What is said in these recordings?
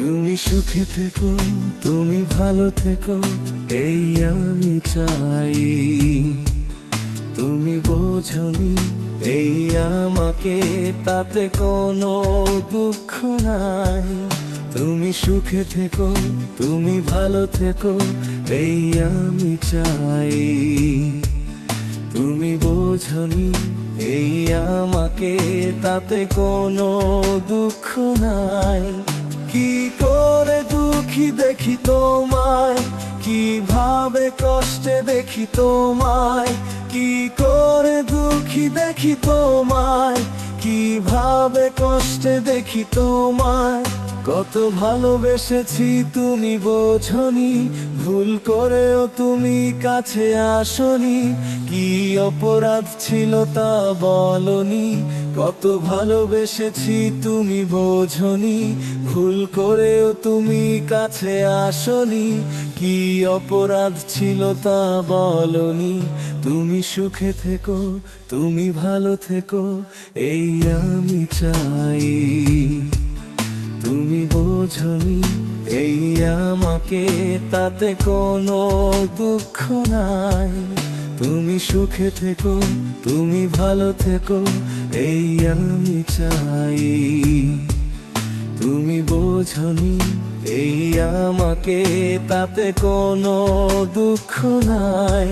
তুমি সুখে থেকো, তুমি ভালো থেকো, এই আমি চাই। তুমি বোঝনি, এই আমাকে তাতে কোনো দুঃখ নাই। তুমি সুখে থেকো, তুমি ভালো থেকো, এই আমি চাই। তুমি বোঝনি, এই আমাকে তাতে কোনো দুঃখ নাই। দুঃখী, দেখি তোমায়। কীভাবে কষ্টে দেখি তোমায়। কি করে দুঃখী দেখি তোমায়। কীভাবে কষ্টে দেখি তোমায়। কত ভালোবেসেছি তুমি বোঝনি, ভুল করেও তুমি কাছে আসনি, কি অপরাধ ছিল তা বলনি, কত ভালোবেসেছি তুমি বোঝনি, ভুল করেও তুমি কাছে আসনি, কি অপরাধ ছিল তা বলনি, তুমি সুখে থেকো, তুমি ভালো থেকো, এই আমি চাই। তুমি বোঝনি এই আমাকে তাতে কোনো দুঃখ নাই। তুমি সুখে থেকো, তুমি ভালো থেকো, এই আমি চাই। তুমি বোঝনি এই আমাকে তাতে কোনো দুঃখ নাই।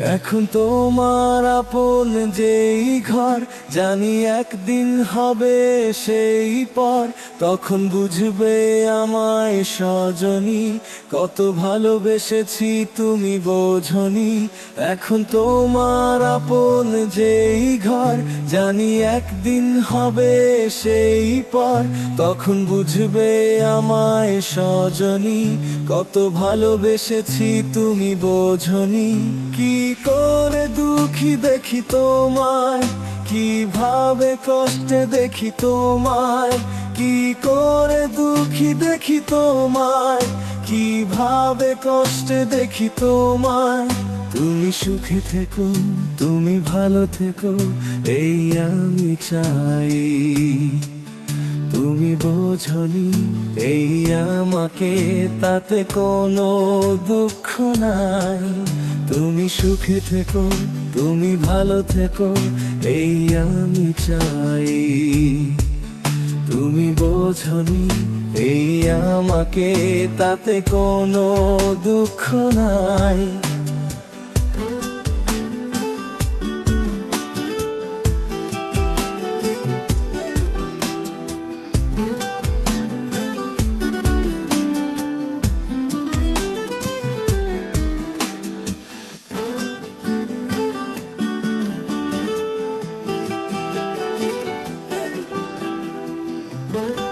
এখন তোমার আপন যেই ঘর, জানি একদিন হবে সেই পর। তখন বুঝবে আমায় সজনী, কত ভালোবেসেছি তুমি বোঝনি। এখন তোমার আপন যেই ঘর, জানি একদিন হবে সেই পর। তখন বুঝবে আমায় সজনী, কত ভালোবেসেছি তুমি বোঝনি। কি করে দুঃখী দেখি তোমায় কীভাবে কষ্টে দেখি তোমায়, কি করে দুঃখী দেখি তোমায় কীভাবে কষ্টে দেখি তোমায়। তুমি সুখে থেকো, তুমি ভালো থেকো, এই আমি চাই। তুমি বোঝনি, এই আমাকে তাতে কোনো দুঃখ নাই। তুমি সুখে থেকো, তুমি ভালো থেকো, এই আমি চাই। তুমি বোঝনি, এই আমাকে তাতে কোনো দুঃখ নাই। Thank.